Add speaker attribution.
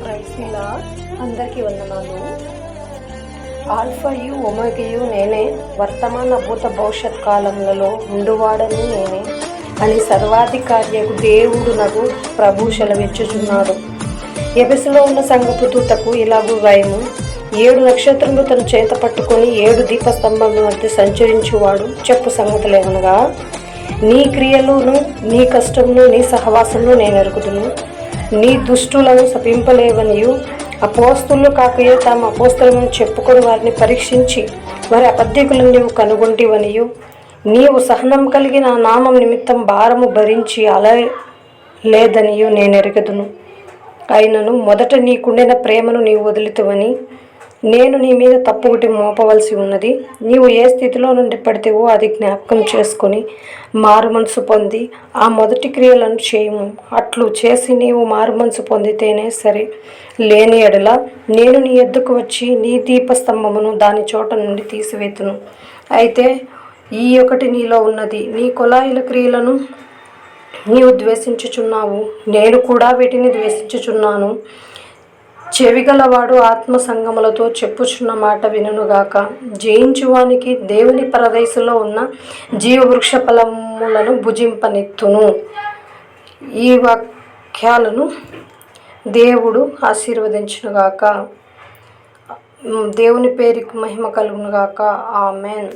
Speaker 1: ప్రైస్లా అందరికీ వందనాలు. ఆల్ఫయు ఒమగయు నేనే వర్తమాన భూత భవిష్యత్ కాలములలో ఉండువాడను నేనే అని సర్వాధికార్యకు దేవుడు నాకు ప్రభు సెలవిచ్చుచున్నాడు. ఎబెసులో ఉన్న సంగపు దూతకు ఇలాగూ వ్రాయము ఏడు నక్షత్రములు తన చేత పట్టుకొని ఏడు దీపస్తంభముల మధ్య సంచరించువాడు. చెప్పు సంగతులేమనగా నీ క్రియలను నీ కష్టమును నీ సహవాసంలో నేను ఎరుగుదును. నీ దుష్టులను శపింపలేవనియు. అపోస్తులు కాకయో తాము అపోస్తులను చెప్పుకొని వారిని పరీక్షించి వారి అబద్ధికులను నీవు కనుగొంటివనియు. నీవు సహనం కలిగి నా నామం నిమిత్తం భారము భరించి అలా లేదనియు నేను ఎరగదును అయినను మొదట నీకుండిన ప్రేమను నీవు వదులుతువని నేను నీ మీద తప్పు ఒకటి మోపవలసి ఉన్నది. నీవు ఏ స్థితిలో నుండి పడితేవో అది జ్ఞాపకం చేసుకొని మారు మనసు పొంది ఆ మొదటి క్రియలను చేయము. అట్లు చేసి నీవు మారు మనసు పొందితేనే సరే. లేని ఎడల నేను నీ ఎద్దుకు వచ్చి నీ దీపస్తంభమును దాని చోట నుండి తీసివేతును. అయితే ఈ ఒకటి నీలో ఉన్నది. నీ కులాయిల క్రియలను నీవు ద్వేషించుచున్నావు. నేను కూడా వీటిని ద్వేషించుచున్నాను. చెవిగలవాడు ఆత్మ సంగములతో చెప్పుచున్న మాట వినుగాక జయించువానికి దేవుని పరదేశంలో ఉన్న జీవవృక్ష ఫలములను భుజింపనెత్తును. ఈ వాక్యాలను దేవుడు ఆశీర్వదించునుగాక. దేవుని పేరుకు మహిమ కలుగునుగాక. ఆమెన్.